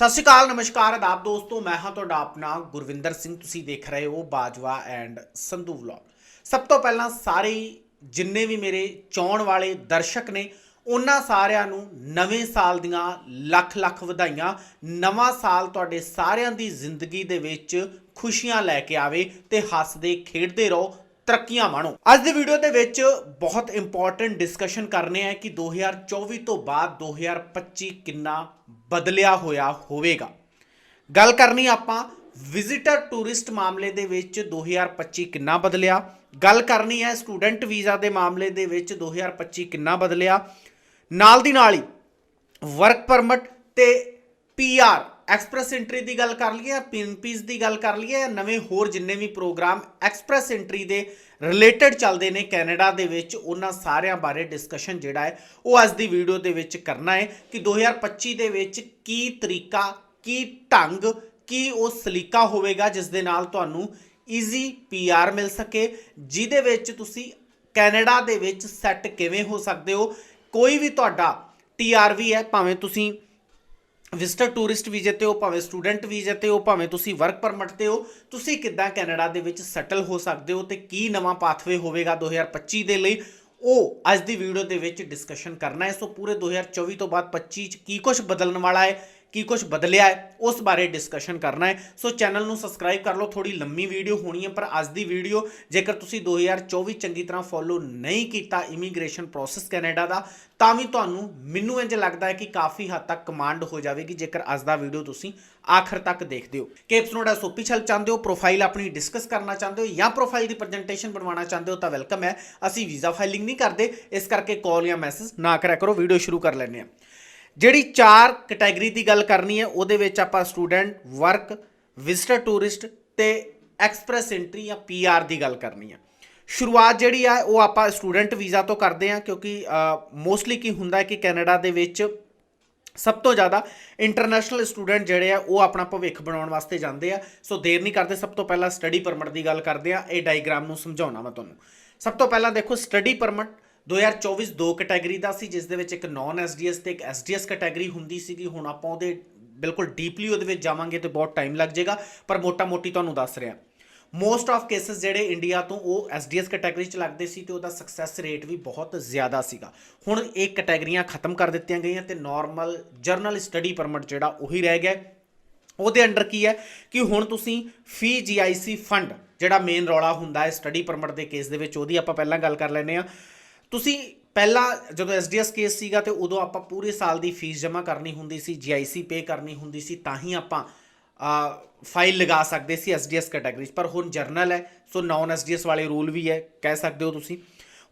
ਸਤਿ ਸ਼੍ਰੀ ਅਕਾਲ, ਨਮਸਕਾਰ, ਆਦਾਬ ਦੋਸਤੋ, ਮੈਂ ਹਾਂ ਤੁਹਾਡਾ ਆਪਣਾ ਗੁਰਵਿੰਦਰ ਸਿੰਘ, ਤੁਸੀਂ ਦੇਖ ਰਹੇ ਹੋ ਬਾਜਵਾ ਐਂਡ ਸੰਧੂ ਵਲੌਗ। ਸਭ ਤੋਂ ਪਹਿਲਾਂ ਸਾਰੇ ਹੀ ਜਿੰਨੇ ਵੀ ਮੇਰੇ ਚਾਹਣ ਵਾਲੇ ਦਰਸ਼ਕ ਨੇ, ਉਹਨਾਂ ਸਾਰਿਆਂ ਨੂੰ ਨਵੇਂ ਸਾਲ ਦੀਆਂ ਲੱਖ ਲੱਖ ਵਧਾਈਆਂ, ਨਵਾਂ ਸਾਲ ਤੁਹਾਡੇ ਸਾਰਿਆਂ ਦੀ ਜ਼ਿੰਦਗੀ ਦੇ ਵਿੱਚ ਖੁਸ਼ੀਆਂ ਲੈ ਕੇ ਆਵੇ ਤੇ ਹੱਸਦੇ, ਖੇਡਦੇ ਰਹੋ ਤਰੱਕੀਆਂ ਮਾਣੋ। ਅੱਜ ਦੀ ਵੀਡੀਓ ਦੇ ਵਿੱਚ ਬਹੁਤ ਇੰਪੋਰਟੈਂਟ ਡਿਸਕਸ਼ਨ ਕਰਨੇ ਆ ਕਿ 2024 ਤੋਂ ਬਾਅਦ 2025 ਕਿੰਨਾ ਬਦਲਿਆ ਹੋਇਆ ਹੋਵੇਗਾ। ਗੱਲ ਕਰਨੀ ਆਪਾਂ ਵਿਜ਼ਿਟਰ ਟੂਰਿਸਟ ਮਾਮਲੇ ਦੇ ਵਿੱਚ 2025 ਕਿੰਨਾ ਬਦਲਿਆ। ਗੱਲ ਕਰਨੀ ਹੈ ਸਟੂਡੈਂਟ ਵੀਜ਼ਾ ਦੇ ਮਾਮਲੇ ਦੇ ਵਿੱਚ 2025 ਕਿੰਨਾ ਬਦਲਿਆ। ਨਾਲ ਦੀ ਨਾਲ ਹੀ ਵਰਕ ਪਰਮਿਟ ਤੇ ਪੀਆਰ ਐਕਸਪ੍ਰੈਸ ਐਂਟਰੀ ਦੀ ਗੱਲ ਕਰ ਲਈਏ ਪਿਨਪੀਸ ਦੀ ਗੱਲ ਕਰ ਲਈਏ ਜਾਂ ਨਵੇਂ ਹੋਰ ਜਿੰਨੇ ਵੀ ਪ੍ਰੋਗਰਾਮ ਐਕਸਪ੍ਰੈਸ ਐਂਟਰੀ ਦੇ ਰਿਲੇਟਡ ਚੱਲਦੇ ਨੇ ਕੈਨੇਡਾ ਦੇ ਵਿੱਚ, ਉਹਨਾਂ ਸਾਰਿਆਂ ਬਾਰੇ ਡਿਸਕਸ਼ਨ ਜਿਹੜਾ ਹੈ, ਉਹ ਅੱਜ ਦੀ ਵੀਡੀਓ ਦੇ ਵਿੱਚ ਕਰਨਾ ਹੈ ਕਿ 2025 ਦੇ ਵਿੱਚ ਕੀ ਤਰੀਕਾ, ਕੀ ਢੰਗ, ਕੀ ਉਹ ਸਲੀਕਾ ਹੋਵੇਗਾ ਜਿਸ ਦੇ ਨਾਲ ਤੁਹਾਨੂੰ ਈਜ਼ੀ ਪੀਆਰ ਮਿਲ ਸਕੇ, ਜਿਹਦੇ ਵਿੱਚ ਤੁਸੀਂ ਕੈਨੇਡਾ ਦੇ ਵਿੱਚ ਸੈੱਟ ਕਿਵੇਂ ਹੋ ਸਕਦੇ ਹੋ, ਕੋਈ ਵੀ ਤੁਹਾਡਾ ਟੀਆਰਵੀ ਹੈ, ਭਾਵੇਂ ਤੁਸੀਂ ਵਿਜ਼ਟਰ ਟੂਰਿਸਟ ਵੀਜ਼ੇ ਤੇ ਹੋ, ਭਾਵੇਂ ਸਟੂਡੈਂਟ ਵੀਜ਼ੇ ਤੇ ਹੋ, ਭਾਵੇਂ ਤੁਸੀਂ ਵਰਕ ਪਰਮਿਟ ਤੇ ਹੋ, ਤੁਸੀਂ ਕਿੱਦਾਂ ਕੈਨੇਡਾ ਦੇ ਵਿੱਚ ਸੈਟਲ ਹੋ ਸਕਦੇ ਹੋ ਤੇ ਕੀ ਨਵਾਂ ਪਾਥਵੇ ਹੋਵੇਗਾ 2025 ਦੇ ਲਈ? ਉਹ ਅੱਜ ਦੀ ਵੀਡੀਓ ਦੇ ਵਿੱਚ ਡਿਸਕਸ਼ਨ ਕਰਨਾ ਹੈ। ਸੋ ਪੂਰੇ 2024 ਤੋਂ ਬਾਅਦ 25 ਚ ਕੀ ਕੁਝ ਬਦਲਣ ਵਾਲਾ ਹੈ? ਕੀ ਕੁਝ ਬਦਲਿਆ ਹੈ, ਉਸ ਬਾਰੇ ਡਿਸਕਸ਼ਨ ਕਰਨਾ ਹੈ। ਸੋ ਚੈਨਲ ਨੂੰ ਸਬਸਕ੍ਰਾਈਬ ਕਰ ਲਓ ਥੋੜੀ ਲੰਮੀ ਵੀਡੀਓ ਹੋਣੀ ਹੈ, ਪਰ ਅੱਜ ਦੀ ਵੀਡੀਓ ਜੇਕਰ ਤੁਸੀਂ 2024 ਚੰਗੀ ਤਰ੍ਹਾਂ ਫੋਲੋ ਨਹੀਂ ਕੀਤਾ ਇਮੀਗ੍ਰੇਸ਼ਨ ਪ੍ਰੋਸੈਸ ਕੈਨੇਡਾ ਦਾ, ਤਾਂ ਵੀ ਤੁਹਾਨੂੰ ਮੈਨੂੰ ਇੰਜ ਲੱਗਦਾ ਹੈ ਕਿ ਕਾਫੀ ਹੱਦ ਤੱਕ ਕਮਾਂਡ ਹੋ ਜਾਵੇਗੀ, ਜੇਕਰ ਅੱਜ ਦਾ ਵੀਡੀਓ ਤੁਸੀਂ ਆਖਰ ਤੱਕ ਦੇਖਦੇ ਹੋ। ਕੇਪਸ ਨੋਡਾ ਸੋਪੀ ਛਲ ਚਾਹੁੰਦੇ ਹੋ ਪ੍ਰੋਫਾਈਲ ਆਪਣੀ ਡਿਸਕਸ ਕਰਨਾ ਚਾਹੁੰਦੇ ਹੋ, ਜਾਂ ਪ੍ਰੋਫਾਈਲ ਦੀ ਪ੍ਰੈਜੈਂਟੇਸ਼ਨ ਬਣਵਾਉਣਾ ਚਾਹੁੰਦੇ ਹੋ, ਤਾਂ ਵੈਲਕਮ ਹੈ। ਅਸੀਂ ਵੀਜ਼ਾ ਫਾਈਲਿੰਗ ਨਹੀਂ ਕਰਦੇ, ਇਸ ਕਰਕੇ ਕਾਲ ਜਾਂ ਮੈਸੇਜ ਨਾ ਕਰਿਆ ਕਰੋ ਵੀਡੀਓ ਸ਼ੁਰੂ ਕਰ ਲੈਂਦੇ ਹਾਂ। ਜਿਹੜੀ ਚਾਰ ਕੈਟਾਗਰੀ ਦੀ ਗੱਲ ਕਰਨੀ ਹੈ, ਉਹਦੇ ਵਿੱਚ ਆਪਾਂ ਸਟੂਡੈਂਟ ਵਰਕ ਵਿਜ਼ਟਰ ਟੂਰਿਸਟ ਤੇ ਐਕਸਪ੍ਰੈਸ ਐਂਟਰੀ ਜਾਂ ਪੀਆਰ ਦੀ ਗੱਲ ਕਰਨੀ ਹੈ। ਸ਼ੁਰੂਆਤ ਜਿਹੜੀ ਆ, ਉਹ ਆਪਾਂ ਸਟੂਡੈਂਟ ਵੀਜ਼ਾ ਤੋਂ ਕਰਦੇ ਹਾਂ, ਕਿਉਂਕਿ ਮੋਸਟਲੀ ਕੀ ਹੁੰਦਾ ਹੈ ਕਿ ਕੈਨੇਡਾ ਦੇ ਵਿੱਚ ਸਭ ਤੋਂ ਜ਼ਿਆਦਾ ਇੰਟਰਨੈਸ਼ਨਲ ਸਟੂਡੈਂਟ ਜਿਹੜੇ ਆ, ਉਹ ਆਪਣਾ ਭਵਿੱਖ ਬਣਾਉਣ ਵਾਸਤੇ ਜਾਂਦੇ ਆ। ਸੋ ਦੇਰ ਨਹੀਂ ਕਰਦੇ, ਸਭ ਤੋਂ ਪਹਿਲਾਂ ਸਟੱਡੀ ਪਰਮਿਟ ਦੀ ਗੱਲ ਕਰਦੇ ਆ। ਇਹ ਡਾਇਗਰਾਮ ਨੂੰ ਸਮਝਾਉਣਾ ਮੈਂ ਤੁਹਾਨੂੰ। ਸਭ ਤੋਂ ਪਹਿਲਾਂ ਦੇਖੋ ਸਟੱਡੀ ਪਰਮਿਟ 2024 ਦੋ ਕੈਟਾਗਰੀ ਦਾ ਸੀ, ਜਿਸ ਦੇ ਵਿੱਚ ਇੱਕ ਨਾਨ ਐਸਡੀਐਸ ਤੇ ਇੱਕ ਐਸਡੀਐਸ ਕੈਟਾਗਰੀ ਹੁੰਦੀ ਸੀਗੀ। ਹੁਣ ਆਪਾਂ ਉਹਦੇ ਬਿਲਕੁਲ ਡੀਪਲੀ ਉਹਦੇ ਵਿੱਚ ਜਾਵਾਂਗੇ ਤੇ ਬਹੁਤ ਟਾਈਮ ਲੱਗ ਜਾਏਗਾ, ਪਰ ਮੋਟਾ-ਮੋਟੀ ਤੁਹਾਨੂੰ ਦੱਸ ਰਿਹਾ। ਮੋਸਟ ਆਫ ਕੇਸਸ ਜਿਹੜੇ ਇੰਡੀਆ ਤੋਂ ਉਹ ਐਸਡੀਐਸ ਕੈਟਾਗਰੀ ਚ ਲੱਗਦੇ ਸੀ ਤੇ ਉਹਦਾ ਸਕਸੈਸ ਰੇਟ ਵੀ ਬਹੁਤ ਜ਼ਿਆਦਾ ਸੀਗਾ। ਹੁਣ ਇਹ ਕੈਟਾਗਰੀਆਂ ਖਤਮ ਕਰ ਦਿੱਤੀਆਂ ਗਈਆਂ ਤੇ ਨਾਰਮਲ ਜਰਨਲ ਸਟੱਡੀ ਪਰਮਿਟ ਜਿਹੜਾ ਉਹੀ ਰਹਿ ਗਿਆ। ਉਹਦੇ ਅੰਡਰ ਕੀ ਹੈ ਕਿ ਹੁਣ ਤੁਸੀਂ ਫੀ ਜੀਆਈਸੀ ਫੰਡ ਜਿਹੜਾ ਮੇਨ ਰੌਲਾ ਹੁੰਦਾ ਹੈ ਸਟੱਡੀ ਪਰਮਿਟ ਦੇ ਕੇਸ ਦੇ ਵਿੱਚ, ਉਹਦੀ ਆਪਾਂ ਪਹਿਲਾਂ ਗੱਲ ਕਰ ਲੈਨੇ ਆ ਤੁਸੀਂ ਪਹਿਲਾਂ ਜਦੋਂ ਐਸਡੀਐਸ ਕੇਸ ਸੀਗਾ ਤੇ ਉਦੋਂ ਆਪਾਂ ਪੂਰੇ ਸਾਲ ਦੀ ਫੀਸ ਜਮ੍ਹਾਂ ਕਰਨੀ ਹੁੰਦੀ ਸੀ ਜੀਆਈਸੀ ਪੇ ਕਰਨੀ ਹੁੰਦੀ ਸੀ, ਤਾਂ ਹੀ ਆਪਾਂ ਫਾਈਲ ਲਗਾ ਸਕਦੇ ਸੀ ਐਸਡੀਐਸ ਕੈਟਾਗਰੀ 'ਚ। ਪਰ ਹੁਣ ਜਰਨਲ ਹੈ ਸੋ ਨਾਨ ਐਸਡੀਐਸ ਵਾਲੇ ਰੂਲ ਵੀ ਹੈ, ਕਹਿ ਸਕਦੇ ਹੋ ਤੁਸੀਂ।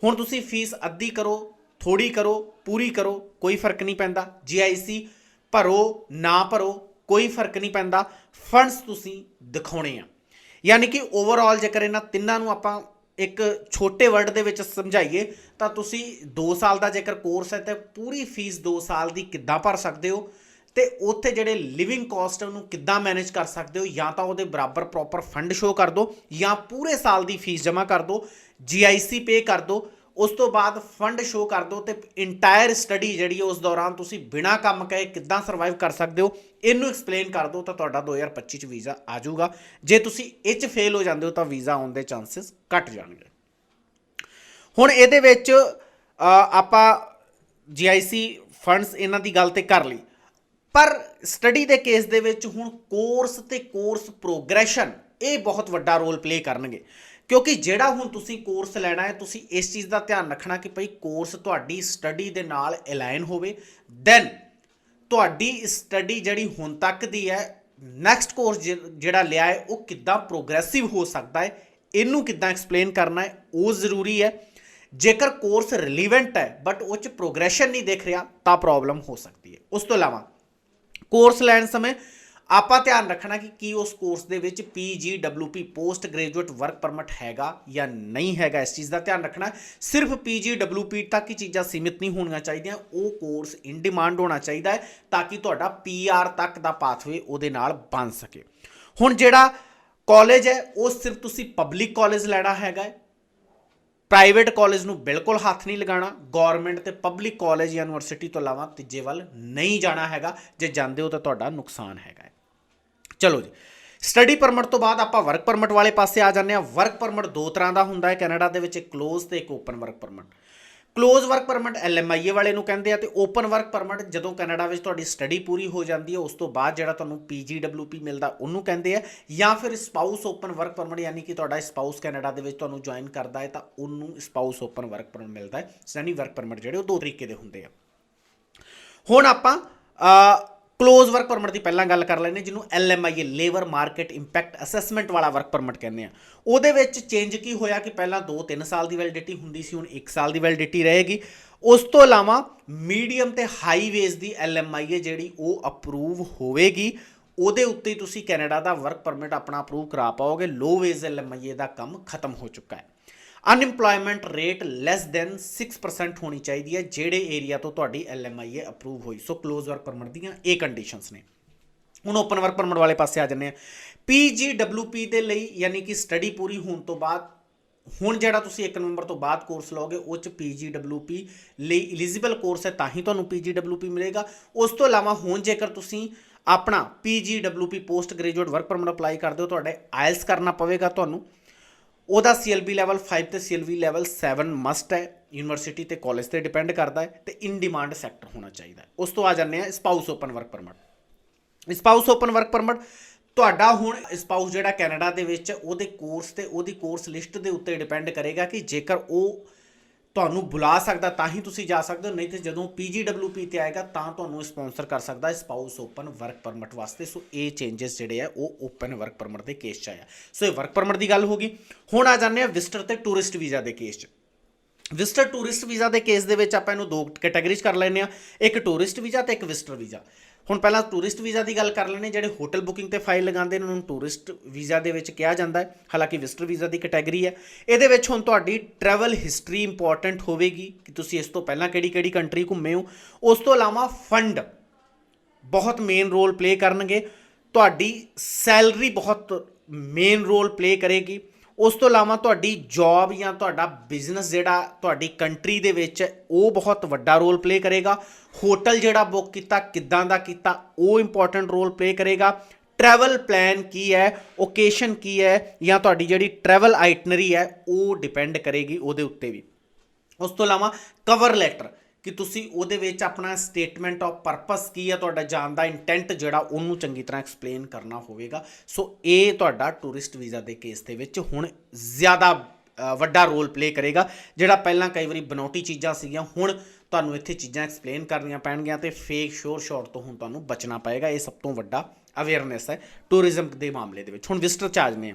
ਹੁਣ ਤੁਸੀਂ ਫੀਸ ਅੱਧੀ ਕਰੋ ਥੋੜੀ ਕਰੋ, ਪੂਰੀ ਕਰੋ, ਕੋਈ ਫ਼ਰਕ ਨਹੀਂ ਪੈਂਦਾ। ਜੀਆਈਸੀ ਭਰੋ, ਨਾ ਭਰੋ, ਕੋਈ ਫ਼ਰਕ ਨਹੀਂ ਪੈਂਦਾ। ਫੰਡਸ ਤੁਸੀਂ ਦਿਖਾਉਣੇ ਆ। ਯਾਨੀ ਕਿ ਓਵਰਆਲ ਜੇਕਰ ਇਹਨਾਂ ਤਿੰਨਾਂ ਨੂੰ ਆਪਾਂ ਇੱਕ ਛੋਟੇ ਵਰਡ ਦੇ ਵਿੱਚ ਸਮਝਾਈਏ, ਤਾਂ ਤੁਸੀਂ 2 ਸਾਲ ਦਾ ਜੇਕਰ ਕੋਰਸ ਹੈ, ਤਾਂ ਪੂਰੀ ਫੀਸ 2 ਸਾਲ ਦੀ ਕਿੱਦਾਂ ਭਰ ਸਕਦੇ ਹੋ? ਤੇ ਉੱਥੇ ਜਿਹੜੇ ਲਿਵਿੰਗ ਕਾਸਟ ਉਹਨੂੰ ਕਿੱਦਾਂ ਮੈਨੇਜ ਕਰ ਸਕਦੇ ਹੋ? ਜਾਂ ਤਾਂ ਉਹਦੇ ਬਰਾਬਰ ਪ੍ਰੋਪਰ ਫੰਡ ਸ਼ੋ ਕਰ ਦਿਓ ਜਾਂ ਪੂਰੇ ਸਾਲ ਦੀ ਫੀਸ ਜਮ੍ਹਾਂ ਕਰ ਦਿਓ ਜੀਆਈਸੀ ਪੇ ਕਰ ਦਿਓ ਉਸ ਤੋਂ ਬਾਅਦ ਫੰਡ ਸ਼ੋ ਕਰ ਦਿਓ ਤੇ ਇੰਟਾਇਰ ਸਟੱਡੀ ਜਿਹੜੀ ਉਸ ਦੌਰਾਨ ਤੁਸੀਂ ਬਿਨਾਂ ਕੰਮ ਕਹੇ ਕਿੱਦਾਂ ਸਰਵਾਈਵ ਕਰ ਸਕਦੇ ਹੋ ਇਹਨੂੰ ਐਕਸਪਲੇਨ ਕਰ ਦਿਓ ਤਾਂ ਤੁਹਾਡਾ 2025 ਚ ਵੀਜ਼ਾ ਆ ਜਾਊਗਾ। ਜੇ ਤੁਸੀਂ ਇਹ ਚ ਫੇਲ ਹੋ ਜਾਂਦੇ ਹੋ ਤਾਂ ਵੀਜ਼ਾ ਆਉਣ ਦੇ ਚਾਂਸਸ ਘਟ ਜਾਣਗੇ। ਹੁਣ ਇਹਦੇ ਵਿੱਚ ਅ, ਆਪਾਂ ਜੀਆਈਸੀ ਫੰਡਸ ਇਹਨਾਂ ਦੀ ਗੱਲ ਤੇ ਕਰ ਲਈ। ਪਰ ਸਟੱਡੀ ਦੇ ਕੇਸ ਦੇ ਵਿੱਚ ਹੁਣ ਕੋਰਸ ਤੇ ਕੋਰਸ ਪ੍ਰੋਗਰੈਸ਼ਨ ਇਹ ਬਹੁਤ ਵੱਡਾ ਰੋਲ ਪਲੇ ਕਰਨਗੇ। ਕਿਉਂਕਿ ਜਿਹੜਾ ਹੁਣ ਤੁਸੀਂ ਕੋਰਸ ਲੈਣਾ ਹੈ, ਤੁਸੀਂ ਇਸ ਚੀਜ਼ ਦਾ ਧਿਆਨ ਰੱਖਣਾ ਕਿ ਭਈ ਕੋਰਸ ਤੁਹਾਡੀ ਸਟੱਡੀ ਦੇ ਨਾਲ ਅਲਾਈਨ ਹੋਵੇ। ਦੈਨ ਤੁਹਾਡੀ ਸਟੱਡੀ ਜਿਹੜੀ ਹੁਣ ਤੱਕ ਦੀ ਹੈ ਨੈਕਸਟ ਕੋਰਸ ਜਿਹੜਾ ਲਿਆ ਹੈ, ਉਹ ਕਿੱਦਾਂ ਪ੍ਰੋਗਰੈਸਿਵ ਹੋ ਸਕਦਾ ਹੈ, ਇਹਨੂੰ ਕਿੱਦਾਂ ਐਕਸਪਲੇਨ ਕਰਨਾ ਹੈ, ਉਹ ਜ਼ਰੂਰੀ ਹੈ। ਜੇਕਰ ਕੋਰਸ ਰਿਲੀਵੈਂਟ ਹੈ ਬਟ ਉਹ ਚ ਪ੍ਰੋਗਰੈਸ਼ਨ ਨਹੀਂ ਦੇਖ ਰਿਹਾ, ਤਾਂ ਪ੍ਰੋਬਲਮ ਹੋ ਸਕਦੀ ਹੈ। ਉਸ ਤੋਂ ਇਲਾਵਾ ਕੋਰਸ ਲੈਣ ਸਮੇਂ ਆਪਾਂ ਧਿਆਨ ਰੱਖਣਾ ਕਿ ਕੀ ਉਸ ਕੋਰਸ ਦੇ ਵਿੱਚ PGWP post graduate work permit ਹੈਗਾ ਜਾਂ ਨਹੀਂ ਹੈਗਾ, ਇਸ ਚੀਜ਼ ਦਾ ਧਿਆਨ ਰੱਖਣਾ। ਸਿਰਫ PGWP ਤੱਕ ਹੀ ਚੀਜ਼ਾਂ ਸੀਮਿਤ ਨਹੀਂ ਹੋਣੀਆਂ ਚਾਹੀਦੀਆਂ, ਉਹ ਕੋਰਸ ਇਨ ਡਿਮਾਂਡ ਹੋਣਾ ਚਾਹੀਦਾ ਹੈ ਤਾਂ ਕਿ ਤੁਹਾਡਾ PR ਤੱਕ ਦਾ ਪਾਥਵੇ ਉਹਦੇ ਨਾਲ ਬਣ ਸਕੇ। ਹੁਣ ਜਿਹੜਾ ਕਾਲਜ ਹੈ, ਉਹ ਸਿਰਫ ਤੁਸੀਂ ਪਬਲਿਕ ਕਾਲਜ ਲੈਣਾ ਹੈਗਾ ਪ੍ਰਾਈਵੇਟ ਕਾਲਜ ਨੂੰ ਬਿਲਕੁਲ ਹੱਥ ਨਹੀਂ ਲਗਾਉਣਾ ਗਵਰਨਮੈਂਟ ਤੇ ਪਬਲਿਕ ਕਾਲਜ ਯੂਨੀਵਰਸਿਟੀ ਤੋਂ ਇਲਾਵਾ ਤੀਜੇ ਵੱਲ ਨਹੀਂ ਜਾਣਾ ਹੈਗਾ, ਜੇ ਜਾਂਦੇ ਹੋ ਤਾਂ ਤੁਹਾਡਾ ਨੁਕਸਾਨ ਹੈਗਾ ਹੈ। ਚਲੋ ਜੀ। ਸਟੱਡੀ ਪਰਮਿਟ ਤੋਂ ਬਾਅਦ ਆਪਾਂ ਵਰਕ ਪਰਮਿਟ ਵਾਲੇ ਪਾਸੇ ਆ ਜਾਂਦੇ ਹਾਂ। ਵਰਕ ਪਰਮਿਟ ਦੋ ਤਰ੍ਹਾਂ ਦਾ ਹੁੰਦਾ ਹੈ। ਕੈਨੇਡਾ ਦੇ ਵਿੱਚ ਇੱਕ ਕਲੋਜ਼ ਤੇ ਇੱਕ open work permit close work permit LMIA ਵਾਲੇ ਨੂੰ ਕਹਿੰਦੇ ਆ ਤੇ ਓਪਨ ਵਰਕ ਪਰਮਿਟ ਜਦੋਂ ਕੈਨੇਡਾ ਵਿੱਚ ਤੁਹਾਡੀ ਸਟੱਡੀ ਪੂਰੀ ਹੋ ਜਾਂਦੀ ਹੈ, ਉਸ ਤੋਂ ਬਾਅਦ ਜਿਹੜਾ ਤੁਹਾਨੂੰ ਪੀਜੀਡਬਲਯੂਪੀ ਮਿਲਦਾ, ਉਹਨੂੰ ਕਹਿੰਦੇ ਆ। ਜਾਂ ਫਿਰ ਸਪਾਊਸ ਓਪਨ ਵਰਕ ਪਰਮਿਟ ਯਾਨੀ ਕਿ ਤੁਹਾਡਾ ਸਪਾਊਸ ਕੈਨੇਡਾ ਦੇ ਵਿੱਚ ਤੁਹਾਨੂੰ ਜੁਆਇਨ ਕਰਦਾ ਹੈ, ਤਾਂ ਉਹਨੂੰ ਸਪਾਊਸ ਓਪਨ ਵਰਕ ਪਰਮਿਟ ਮਿਲਦਾ ਹੈ। ਯਾਨੀ ਵਰਕ ਪਰਮਿਟ ਜਿਹੜੇ ਉਹ ਦੋ ਤਰੀਕੇ ਦੇ ਹੁੰਦੇ ਆ। ਹੁਣ ਆਪਾਂ ਕਲੋਜ਼ ਵਰਕ ਪਰਮਿਟ ਦੀ ਪਹਿਲਾਂ ਗੱਲ ਕਰ ਲੈਨੇ ਜਿਹਨੂੰ LMIA labour market impact assessment ਵਾਲਾ ਵਰਕ ਪਰਮਿਟ ਕਹਿੰਦੇ ਆ ਉਹਦੇ ਵਿੱਚ ਚੇਂਜ ਕੀ ਹੋਇਆ ਕਿ ਪਹਿਲਾਂ 2-3 ਸਾਲ ਦੀ ਵੈਲਿਡਿਟੀ ਹੁੰਦੀ ਸੀ, ਹੁਣ 1 ਸਾਲ ਦੀ ਵੈਲਿਡਿਟੀ ਰਹੇਗੀ। ਉਸ ਤੋਂ ਇਲਾਵਾ ਮੀਡੀਅਮ ਤੇ ਹਾਈ ਵੇਜ ਦੀ LMIA ਜਿਹੜੀ ਉਹ ਅਪਰੂਵ ਹੋਵੇਗੀ। ਉਹਦੇ ਉੱਤੇ ਤੁਸੀਂ ਕੈਨੇਡਾ ਦਾ ਵਰਕ ਪਰਮਿਟ ਆਪਣਾ ਅਪਰੂਵ ਕਰਾ ਪਾਓਗੇ ਲੋ ਵੇਜ LMIA ਦਾ ਕੰਮ ਖਤਮ ਹੋ ਚੁੱਕਾ ਹੈ। ਅਨਇੰਪਲੋਇਮੈਂਟ ਰੇਟ ਲੈਸ ਦੈਨ 6% ਹੋਣੀ ਚਾਹੀਦੀ ਹੈ, ਜਿਹੜੇ ਏਰੀਆ ਤੋਂ ਤੁਹਾਡੀ LMIA ਅਪਰੂਵ ਹੋਈ। ਸੋ ਕਲੋਜ਼ ਵਰਕ ਪਰਮਿਟ ਦੀਆਂ ਇਹ ਕੰਡੀਸ਼ਨਸ ਨੇ। ਹੁਣ ਓਪਨ ਵਰਕ ਪਰਮਿਟ ਵਾਲੇ ਪਾਸੇ ਆ ਜੰਨੇ ਆ PGWP ਦੇ ਲਈ ਯਾਨੀ ਕਿ ਸਟੱਡੀ ਪੂਰੀ ਹੋਣ ਤੋਂ ਬਾਅਦ, ਹੁਣ ਜਿਹੜਾ ਤੁਸੀਂ 1 ਨਵੰਬਰ ਤੋਂ ਬਾਅਦ ਕੋਰਸ ਲਓਗੇ, ਉਹ ਚ PGWP ਲਈ ਐਲੀਜੀਬਲ ਕੋਰਸ ਹੈ, ਤਾਂ ਹੀ ਤੁਹਾਨੂੰ PGWP ਮਿਲੇਗਾ। ਉਸ ਤੋਂ ਇਲਾਵਾ ਹੁਣ ਜੇਕਰ ਤੁਸੀਂ ਆਪਣਾ PGWP post graduate work permit apply ਕਰਦੇ ਹੋ, ਤੁਹਾਡੇ ਆਇਲਸ ਕਰਨਾ ਪਵੇਗਾ ਤੁਹਾਨੂੰ। ਉਹਦਾ CLB ਲੈਵਲ 5 ਤੇ CLB ਲੈਵਲ 7 ਮਸਟ ਹੈ। ਯੂਨੀਵਰਸਿਟੀ ਤੇ ਕਾਲਜ ਤੇ ਡਿਪੈਂਡ ਕਰਦਾ ਹੈ ਤੇ ਇਨ ਡਿਮਾਂਡ ਸੈਕਟਰ ਹੋਣਾ ਚਾਹੀਦਾ ਹੈ। ਉਸ ਤੋਂ ਆ ਜਾਂਦੇ ਆ spouse open work permit spouse open work permit ਤੁਹਾਡਾ ਹੁਣ ਸਪਾਊਸ ਜਿਹੜਾ ਕੈਨੇਡਾ ਦੇ ਵਿੱਚ ਉਹਦੇ ਕੋਰਸ ਤੇ, ਉਹਦੀ ਕੋਰਸ ਲਿਸਟ ਦੇ ਉੱਤੇ ਡਿਪੈਂਡ ਕਰੇਗਾ ਕਿ ਜੇਕਰ ਉਹ ਤੁਹਾਨੂੰ ਬੁਲਾ ਸਕਦਾ, ਤਾਂ ਹੀ ਤੁਸੀਂ ਜਾ ਸਕਦੇ ਹੋ, ਨਹੀਂ ਤੇ ਜਦੋਂ PGWP ਤੇ ਆਏਗਾ, ਤਾਂ ਤੁਹਾਨੂੰ ਸਪਾਂਸਰ ਕਰ ਸਕਦਾ ਸਪਾਊਸ ਓਪਨ ਵਰਕ ਪਰਮਿਟ ਵਾਸਤੇ। ਸੋ ਇਹ ਚੇਂਜਸ ਜਿਹੜੇ ਆ, ਉਹ ਓਪਨ ਵਰਕ ਪਰਮਿਟ ਦੇ ਕੇਸ 'ਚ ਆਇਆ ਸੋ ਇਹ ਵਰਕ ਪਰਮਿਟ ਦੀ ਗੱਲ ਹੋ ਗਈ। ਹੁਣ ਆ ਜਾਂਦੇ ਆ ਵਿਜ਼ਟਰ ਤੇ ਟੂਰਿਸਟ ਵੀਜ਼ਾ ਦੇ ਕੇਸ 'ਚ। ਵਿਜ਼ਟਰ ਟੂਰਿਸਟ ਵੀਜ਼ਾ ਦੇ ਕੇਸ ਦੇ ਵਿੱਚ ਆਪਾਂ ਇਹਨੂੰ ਦੋ ਕੈਟਾਗਰੀਜ਼ ਕਰ ਲੈਂਦੇ ਆ ਇੱਕ ਟੂਰਿਸਟ ਵੀਜ਼ਾ ਤੇ ਇੱਕ ਵਿਜ਼ਟਰ ਵੀਜ਼ਾ ਹੁਣ ਪਹਿਲਾਂ ਟੂਰਿਸਟ ਵੀਜ਼ਾ ਦੀ ਗੱਲ ਕਰ ਲੈਣੇ ਜਿਹੜੇ ਹੋਟਲ ਬੁਕਿੰਗ ਤੇ ਫਾਈਲ ਲਗਾਉਂਦੇ ਨੇ, ਉਹਨਾਂ ਨੂੰ ਟੂਰਿਸਟ ਵੀਜ਼ਾ ਦੇ ਵਿੱਚ ਕਿਹਾ ਜਾਂਦਾ ਹੈ। ਹਾਲਾਂਕਿ ਵਿਜ਼ਟਰ ਵੀਜ਼ਾ ਦੀ ਕੈਟਾਗਰੀ ਹੈ। ਇਹਦੇ ਵਿੱਚ ਹੁਣ ਤੁਹਾਡੀ ਟਰੈਵਲ ਹਿਸਟਰੀ ਇੰਪੋਰਟੈਂਟ ਹੋਵੇਗੀ ਕਿ ਤੁਸੀਂ ਇਸ ਤੋਂ ਪਹਿਲਾਂ ਕਿਹੜੀ ਕਿਹੜੀ ਕੰਟਰੀ ਘੁੰਮੇ ਹੋ। ਉਸ ਤੋਂ ਇਲਾਵਾ ਫੰਡ ਬਹੁਤ ਮੇਨ ਰੋਲ ਪਲੇ ਕਰਨਗੇ। ਤੁਹਾਡੀ ਸੈਲਰੀ ਬਹੁਤ ਮੇਨ ਰੋਲ ਪਲੇ ਕਰੇਗੀ। ਉਸ ਤੋਂ ਇਲਾਵਾ ਤੁਹਾਡੀ ਜੌਬ ਜਾਂ ਤੁਹਾਡਾ ਬਿਜ਼ਨਸ ਜਿਹੜਾ ਤੁਹਾਡੀ ਕੰਟਰੀ ਦੇ ਵਿੱਚ, ਉਹ ਬਹੁਤ ਵੱਡਾ ਰੋਲ ਪਲੇ ਕਰੇਗਾ। ਹੋਟਲ ਜਿਹੜਾ ਬੁੱਕ ਕੀਤਾ, ਕਿੱਦਾਂ ਦਾ ਕੀਤਾ, ਉਹ ਇੰਪੋਰਟੈਂਟ ਰੋਲ ਪਲੇ ਕਰੇਗਾ। ਟਰੈਵਲ ਪਲਾਨ ਕੀ ਹੈ ਓਕੇਸ਼ਨ ਕੀ ਹੈ, ਜਾਂ ਤੁਹਾਡੀ ਜਿਹੜੀ ਟਰੈਵਲ ਆਈਟਨਰੀ ਹੈ, ਉਹ ਡਿਪੈਂਡ ਕਰੇਗੀ ਉਹਦੇ ਉੱਤੇ ਵੀ। ਉਸ ਤੋਂ ਇਲਾਵਾ ਕਵਰ ਲੈਟਰ ਕਿ ਤੁਸੀਂ ਉਹਦੇ ਵਿੱਚ ਆਪਣਾ ਸਟੇਟਮੈਂਟ ਆਫ ਪਰਪਸ ਕੀ ਹੈ ਤੁਹਾਡਾ ਜਾਣ ਦਾ ਇੰਟੈਂਟ ਜਿਹੜਾ, ਉਹਨੂੰ ਚੰਗੀ ਤਰ੍ਹਾਂ ਐਕਸਪਲੇਨ ਕਰਨਾ ਹੋਵੇਗਾ। ਸੋ ਇਹ ਤੁਹਾਡਾ ਟੂਰਿਸਟ ਵੀਜ਼ਾ ਦੇ ਕੇਸ ਦੇ ਵਿੱਚ ਹੁਣ ਜ਼ਿਆਦਾ ਵੱਡਾ ਰੋਲ ਪਲੇ ਕਰੇਗਾ, ਜਿਹੜਾ ਪਹਿਲਾਂ ਕਈ ਵਾਰੀ ਬਨੌਟੀ ਚੀਜ਼ਾਂ ਸੀਗੀਆਂ, ਹੁਣ ਤੁਹਾਨੂੰ ਇੱਥੇ ਚੀਜ਼ਾਂ ਐਕਸਪਲੇਨ ਕਰਨੀਆਂ ਪੈਣਗੀਆਂ ਤੇ ਫੇਕ ਸ਼ੋਰ ਸ਼ਾਟ ਤੋਂ ਹੁਣ ਤੁਹਾਨੂੰ ਬਚਣਾ ਪਏਗਾ। ਇਹ ਸਭ ਤੋਂ ਵੱਡਾ ਅਵੇਅਰਨੈਸ ਹੈ ਟੂਰਿਜ਼ਮ ਦੇ ਮਾਮਲੇ ਦੇ ਵਿੱਚ। ਹੁਣ ਵਿਜ਼ਟਰ ਚਾਰਜ ਨੇ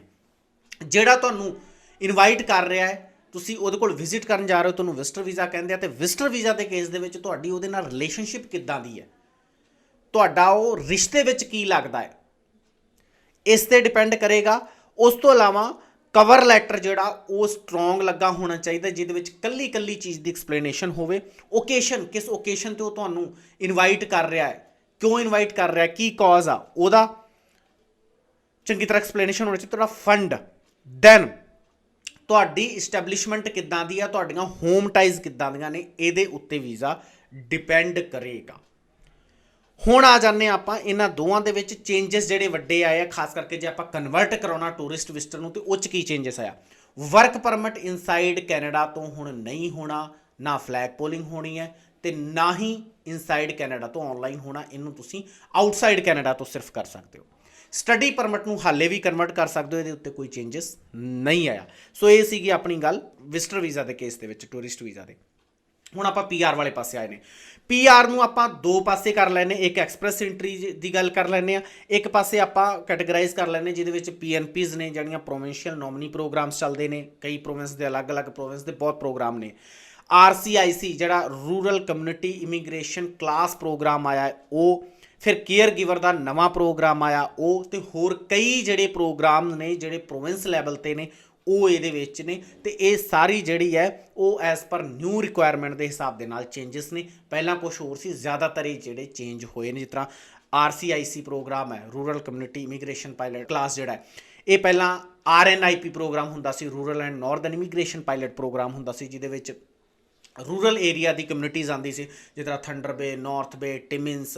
ਜਿਹੜਾ ਤੁਹਾਨੂੰ ਇਨਵਾਈਟ ਕਰ ਰਿਹਾ ਹੈ ਤੁਸੀਂ ਉਹਦੇ ਕੋਲ ਵਿਜ਼ਿਟ ਕਰਨ ਜਾ ਰਹੇ ਹੋ, ਤੁਹਾਨੂੰ ਵਿਜ਼ਟਰ ਵੀਜ਼ਾ ਕਹਿੰਦੇ ਆ, ਤੇ ਵਿਜ਼ਟਰ ਵੀਜ਼ਾ ਦੇ ਕੇਸ ਦੇ ਵਿੱਚ ਤੁਹਾਡੀ ਉਹਦੇ ਨਾਲ ਰਿਲੇਸ਼ਨਸ਼ਿਪ ਕਿੱਦਾਂ ਦੀ ਹੈ? ਤੁਹਾਡਾ ਉਹ ਰਿਸ਼ਤੇ ਵਿੱਚ ਕੀ ਲੱਗਦਾ ਹੈ? ਇਸ ਤੇ ਡਿਪੈਂਡ ਕਰੇਗਾ। ਉਸ ਤੋਂ ਇਲਾਵਾ ਕਵਰ ਲੈਟਰ ਜਿਹੜਾ, ਉਹ ਸਟਰੋਂਗ ਲੱਗਾ ਹੋਣਾ ਚਾਹੀਦਾ, ਜਿਹਦੇ ਵਿੱਚ ਕੱਲੀ ਕੱਲੀ ਚੀਜ਼ ਦੀ ਐਕਸਪਲੇਨੇਸ਼ਨ ਹੋਵੇ। ਓਕੇਸ਼ਨ ਕਿਸ ਓਕੇਸ਼ਨ ਤੇ ਉਹ ਤੁਹਾਨੂੰ ਇਨਵਾਈਟ ਕਰ ਰਿਹਾ ਹੈ? ਕਿਉਂ ਇਨਵਾਈਟ ਕਰ ਰਿਹਾ ਕੀ ਕਾਜ਼ ਆ? ਉਹਦਾ ਚੰਗੀ ਤਰ੍ਹਾਂ ਐਕਸਪਲੇਨੇਸ਼ਨ ਹੋਣੀ ਚਾਹੀਦੀ, ਤੁਹਾਡਾ ਫੰਡ ਦੈਨ ਤੁਹਾਡੀ ਇਸਟੈਬਲਿਸ਼ਮੈਂਟ ਕਿੱਦਾਂ ਦੀ ਆ? ਤੁਹਾਡੀਆਂ ਹੋਮ ਟਾਈਜ਼ ਕਿੱਦਾਂ ਦੀਆਂ ਨੇ? ਇਹਦੇ ਉੱਤੇ ਵੀਜ਼ਾ ਡਿਪੈਂਡ ਕਰੇਗਾ। ਹੁਣ ਆ ਜਾਂਦੇ ਹਾਂ ਆਪਾਂ, ਇਹਨਾਂ ਦੋਵਾਂ ਦੇ ਵਿੱਚ ਚੇਂਜਸ ਜਿਹੜੇ ਵੱਡੇ ਆਏ ਆ, ਖਾਸ ਕਰਕੇ ਜੇ ਆਪਾਂ ਕਨਵਰਟ ਕਰਾਉਣਾ ਟੂਰਿਸਟ ਵਿਜ਼ਟਰ ਨੂੰ, ਤੇ ਉਹ 'ਚ ਕੀ ਚੇਂਜਸ ਆਇਆ? ਵਰਕ ਪਰਮਿਟ ਇਨਸਾਈਡ ਕੈਨੇਡਾ ਤੋਂ ਹੁਣ ਨਹੀਂ ਹੋਣਾ, ਨਾ ਫਲੈਗ ਪੋਲਿੰਗ ਹੋਣੀ ਹੈ, ਤੇ ਨਾ ਹੀ ਇਨਸਾਈਡ ਕੈਨੇਡਾ ਤੋਂ ਆਨਲਾਈਨ ਹੋਣਾ, ਇਹਨੂੰ ਤੁਸੀਂ ਆਊਟਸਾਈਡ ਕੈਨੇਡਾ ਤੋਂ ਸਿਰਫ ਕਰ ਸਕਦੇ ਹੋ। ਸਟੱਡੀ ਪਰਮਿਟ ਨੂੰ ਹਾਲੇ ਵੀ ਕਨਵਰਟ ਕਰ ਸਕਦੇ ਹੋ, ਇਹਦੇ ਉੱਤੇ ਕੋਈ ਚੇਂਜਸ ਨਹੀਂ ਆਇਆ। ਸੋ ਇਹ ਸੀਗੀ ਆਪਣੀ ਗੱਲ ਵਿਜ਼ਟਰ ਵੀਜ਼ਾ ਦੇ ਕੇਸ ਦੇ ਵਿੱਚ, ਟੂਰਿਸਟ ਵੀਜ਼ਾ ਦੇ। ਹੁਣ ਆਪਾਂ ਪੀਆਰ ਵਾਲੇ ਪਾਸੇ ਆਏ ਨੇ। ਪੀਆਰ ਨੂੰ ਆਪਾਂ ਦੋ ਪਾਸੇ ਕਰ ਲੈਨੇ ਇੱਕ ਐਕਸਪ੍ਰੈਸ ਐਂਟਰੀ ਦੀ ਗੱਲ ਕਰ ਲੈਨੇ ਆ ਇੱਕ ਪਾਸੇ ਆਪਾਂ ਕੈਟਾਗਰਾਈਜ਼ ਕਰ ਲੈਨੇ ਜਿਹਦੇ ਵਿੱਚ ਪੀਐਨਪੀਜ਼ ਨੇ, ਜਿਹੜੀਆਂ ਪ੍ਰੋਵਿੰਸ਼ੀਅਲ ਨੋਮਨੀ ਪ੍ਰੋਗਰਾਮਸ ਚੱਲਦੇ ਨੇ, ਕਈ ਪ੍ਰੋਵਿੰਸ ਦੇ ਅਲੱਗ-ਅਲੱਗ ਪ੍ਰੋਵਿੰਸ ਦੇ ਬਹੁਤ ਪ੍ਰੋਗਰਾਮ ਨੇ। ਆਰਸੀਆਈਸੀ ਜਿਹੜਾ rural community immigration class programme ਆਇਆ, ਉਹ ਫਿਰ ਕੇਅਰ ਗਿਵਰ ਦਾ ਨਵਾਂ ਪ੍ਰੋਗਰਾਮ ਆਇਆ। ਉਹ ਤੇ ਹੋਰ ਕਈ ਜਿਹੜੇ ਪ੍ਰੋਗਰਾਮ ਨੇ, ਜਿਹੜੇ ਪ੍ਰੋਵਿੰਸ ਲੈਵਲ ਤੇ ਨੇ, ਉਹ ਇਹਦੇ ਵਿੱਚ ਨੇ ਤੇ ਇਹ ਸਾਰੀ ਜਿਹੜੀ ਹੈ, ਉਹ ਐਸ ਪਰ ਨਿਊ ਰਿਕੁਆਇਰਮੈਂਟ ਦੇ ਹਿਸਾਬ ਦੇ ਨਾਲ ਚੇਂਜਸ ਨੇ। ਪਹਿਲਾਂ ਕੁਝ ਹੋਰ ਸੀ, ਜ਼ਿਆਦਾਤਰ ਇਹ ਜਿਹੜੇ ਚੇਂਜ ਹੋਏ ਨੇ, ਜਿਸ ਤਰ੍ਹਾਂ ਆਰਸੀਆਈਸੀ ਪ੍ਰੋਗਰਾਮ ਹੈ rural community immigration pilot class ਜਿਹੜਾ ਹੈ। ਇਹ ਪਹਿਲਾਂ ਆਰਐਨਆਈਪੀ ਪ੍ਰੋਗਰਾਮ ਹੁੰਦਾ ਸੀ rural and northern immigration pilot program ਹੁੰਦਾ ਸੀ, ਜਿਹਦੇ ਵਿੱਚ ਰੂਰਲ ਏਰੀਆ ਦੀ ਕਮਿਊਨਿਟੀਜ਼ ਆਉਂਦੀ ਸੀ, ਜਿਸ ਤਰ੍ਹਾਂ ਥੰਡਰ ਬੇ ਨਾਰਥ ਬੇ ਟਿਮਿੰਸ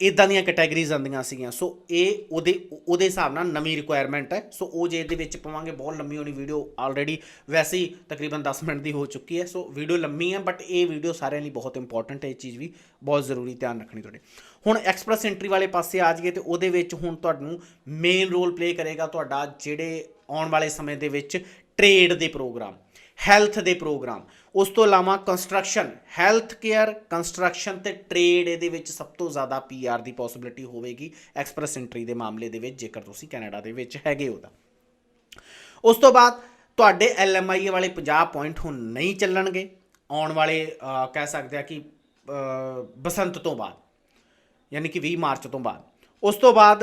ਇਦਾਂ ਦੀਆਂ ਕੈਟਾਗਰੀਜ਼ ਆਉਂਦੀਆਂ ਸੀਗੀਆਂ। ਸੋ ਇਹ ਉਹਦੇ ਉਹਦੇ ਹਿਸਾਬ ਨਾਲ ਨਵੀਂ ਰਿਕੁਆਇਰਮੈਂਟ ਹੈ। ਸੋ ਉਹ ਜੇ ਇਹਦੇ ਵਿੱਚ ਪਵਾਂਗੇ, ਬਹੁਤ ਲੰਮੀ ਹੋਣੀ ਵੀਡੀਓ ਆਲਰੇਡੀ ਵੈਸੇ ਹੀ ਤਕਰੀਬਨ 10 ਮਿੰਟ ਦੀ ਹੋ ਚੁੱਕੀ ਹੈ। ਸੋ ਵੀਡੀਓ ਲੰਮੀ ਹੈ ਬਟ ਇਹ ਵੀਡੀਓ ਸਾਰਿਆਂ ਲਈ ਬਹੁਤ ਇੰਪੋਰਟੈਂਟ ਹੈ। ਇਹ ਚੀਜ਼ ਵੀ ਬਹੁਤ ਜ਼ਰੂਰੀ ਧਿਆਨ ਰੱਖਣੀ ਤੁਹਾਡੇ। ਹੁਣ ਐਕਸਪ੍ਰੈਸ ਐਂਟਰੀ ਵਾਲੇ ਪਾਸੇ ਆ ਜਾਈਏ ਤੇ ਉਹਦੇ ਵਿੱਚ ਹੁਣ ਤੁਹਾਨੂੰ ਮੇਨ ਰੋਲ ਪਲੇ ਕਰੇਗਾ ਤੁਹਾਡਾ ਜਿਹੜੇ ਆਉਣ ਵਾਲੇ ਸਮੇਂ ਦੇ ਵਿੱਚ ਟ੍ਰੇਡ ਦੇ ਪ੍ਰੋਗਰਾਮ ਹੈਲਥ ਦੇ ਪ੍ਰੋਗਰਾਮ। ਉਸ ਤੋਂ ਇਲਾਵਾ ਕੰਸਟਰਕਸ਼ਨ, ਹੈਲਥ ਕੇਅਰ, ਕੰਸਟਰਕਸ਼ਨ ਤੇ ਟ੍ਰੇਡ ਇਹਦੇ ਵਿੱਚ ਸਭ ਤੋਂ ਜ਼ਿਆਦਾ ਪੀਆਰ ਦੀ ਪੋਸਿਬਿਲਿਟੀ ਹੋਵੇਗੀ ਐਕਸਪ੍ਰੈਸ ਐਂਟਰੀ ਦੇ ਮਾਮਲੇ ਦੇ ਵਿੱਚ, ਜੇਕਰ ਤੁਸੀਂ ਕੈਨੇਡਾ ਦੇ ਵਿੱਚ ਹੈਗੇ ਹੋ ਤਾਂ। ਉਸ ਤੋਂ ਬਾਅਦ ਤੁਹਾਡੇ ਐਲਐਮਆਈ ਵਾਲੇ 50 ਪੁਆਇੰਟ ਹੁਣ ਨਹੀਂ ਚੱਲਣਗੇ। ਆਉਣ ਵਾਲੇ ਕਹਿ ਸਕਦੇ ਆ ਕਿ ਬਸੰਤ ਤੋਂ ਬਾਅਦ, ਯਾਨੀ ਕਿ 20 ਮਾਰਚ ਤੋਂ ਬਾਅਦ। ਉਸ ਤੋਂ ਬਾਅਦ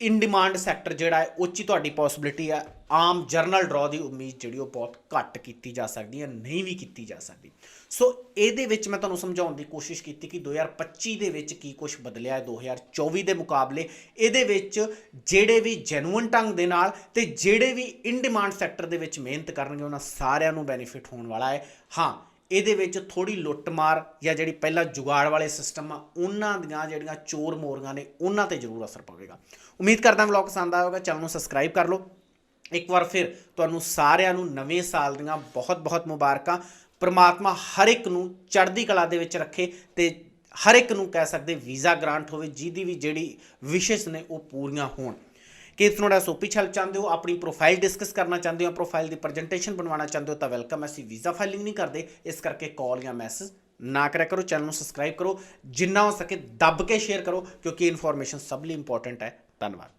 ਇਨ ਡਿਮਾਂਡ ਸੈਕਟਰ ਜਿਹੜਾ ਹੈ, ਉਹ 'ਚ ਹੀ ਤੁਹਾਡੀ ਪੋਸਿਬਿਲਿਟੀ ਹੈ ਆਮ ਜਰਨਲ ਡਰਾ ਦੀ ਉਮੀਦ ਜਿਹੜੀ ਉਹ ਬਹੁਤ ਘੱਟ ਕੀਤੀ ਜਾ ਸਕਦੀ ਹੈ, ਨਹੀਂ ਵੀ ਕੀਤੀ ਜਾ ਸਕਦੀ। ਸੋ ਇਹਦੇ ਵਿੱਚ ਮੈਂ ਤੁਹਾਨੂੰ ਸਮਝਾਉਣ ਦੀ ਕੋਸ਼ਿਸ਼ ਕੀਤੀ ਕਿ 2025 ਦੇ ਵਿੱਚ ਕੀ ਕੁਝ ਬਦਲਿਆ ਹੈ 2024 ਦੇ ਮੁਕਾਬਲੇ। ਇਹਦੇ ਵਿੱਚ ਜਿਹੜੇ ਵੀ ਜੈਨੂਇਨ ਢੰਗ ਦੇ ਨਾਲ ਤੇ ਜਿਹੜੇ ਵੀ ਇਨ ਡਿਮਾਂਡ ਸੈਕਟਰ ਦੇ ਵਿੱਚ ਮਿਹਨਤ ਕਰਨਗੇ, ਉਹਨਾਂ ਸਾਰਿਆਂ ਨੂੰ ਬੈਨੀਫਿਟ ਹੋਣ ਵਾਲਾ ਹੈ। ਹਾਂ, ਇਹਦੇ ਵਿੱਚ ਥੋੜੀ ਲੁੱਟਮਾਰ ਜਾਂ ਜਿਹੜੀ ਪਹਿਲਾਂ ਜੁਗਾੜ ਵਾਲੇ ਸਿਸਟਮ ਆ, ਉਹਨਾਂ ਦੀਆਂ ਜਿਹੜੀਆਂ ਚੋਰ ਮੋਰੀਆਂ ਨੇ, ਉਹਨਾਂ ਤੇ ਜ਼ਰੂਰ ਅਸਰ ਪਵੇਗਾ। ਉਮੀਦ ਕਰਦਾ ਵਲੌਗ ਪਸੰਦ ਆਇਆ ਹੋਵੇਗਾ, ਚੈਨਲ ਨੂੰ ਸਬਸਕ੍ਰਾਈਬ ਕਰ ਲਓ। ਇੱਕ ਵਾਰ ਫਿਰ ਤੁਹਾਨੂੰ ਸਾਰਿਆਂ ਨੂੰ ਨਵੇਂ ਸਾਲ ਦੀਆਂ ਬਹੁਤ ਬਹੁਤ ਮੁਬਾਰਕਾਂ। ਪ੍ਰਮਾਤਮਾ ਹਰ ਇੱਕ ਨੂੰ ਚੜ੍ਹਦੀ ਕਲਾ ਦੇ ਵਿੱਚ ਰੱਖੇ ਤੇ ਹਰ ਇੱਕ ਨੂੰ ਕਹਿ ਸਕਦੇ ਵੀਜ਼ਾ ਗ੍ਰਾਂਟ ਹੋਵੇ, ਜਿਹਦੀ ਵੀ ਜਿਹੜੀ ਵਿਸ਼ੇਸ ਨੇ ਉਹ ਪੂਰੀਆਂ ਹੋਣ। ਕਿ ਤੁਹਾਡਾ ਸੋਪੀ ਹੈਲਪ ਚਾਹੁੰਦੇ ਹੋ, ਆਪਣੀ ਪ੍ਰੋਫਾਈਲ ਡਿਸਕਸ ਕਰਨਾ ਚਾਹੁੰਦੇ ਹੋ ਪ੍ਰੋਫਾਈਲ ਦੀ ਪ੍ਰੈਜੈਂਟੇਸ਼ਨ ਬਣਵਾਉਣਾ ਚਾਹੁੰਦੇ ਹੋ ਤਾਂ ਵੈਲਕਮ ਅਸੀਂ ਵੀਜ਼ਾ ਫਾਈਲਿੰਗ ਨਹੀਂ ਕਰਦੇ, ਇਸ ਕਰਕੇ ਕਾਲ ਜਾਂ ਮੈਸੇਜ ਨਾ ਕਰਿਆ ਕਰੋ ਚੈਨਲ ਨੂੰ ਸਬਸਕ੍ਰਾਈਬ ਕਰੋ, ਜਿੰਨਾ ਹੋ ਸਕੇ ਦੱਬ ਕੇ ਸ਼ੇਅਰ ਕਰੋ, ਕਿਉਂਕਿ ਇਨਫੋਰਮੇਸ਼ਨ ਸਭ ਲਈ ਇੰਪੋਰਟੈਂਟ ਹੈ। ਧੰਨਵਾਦ।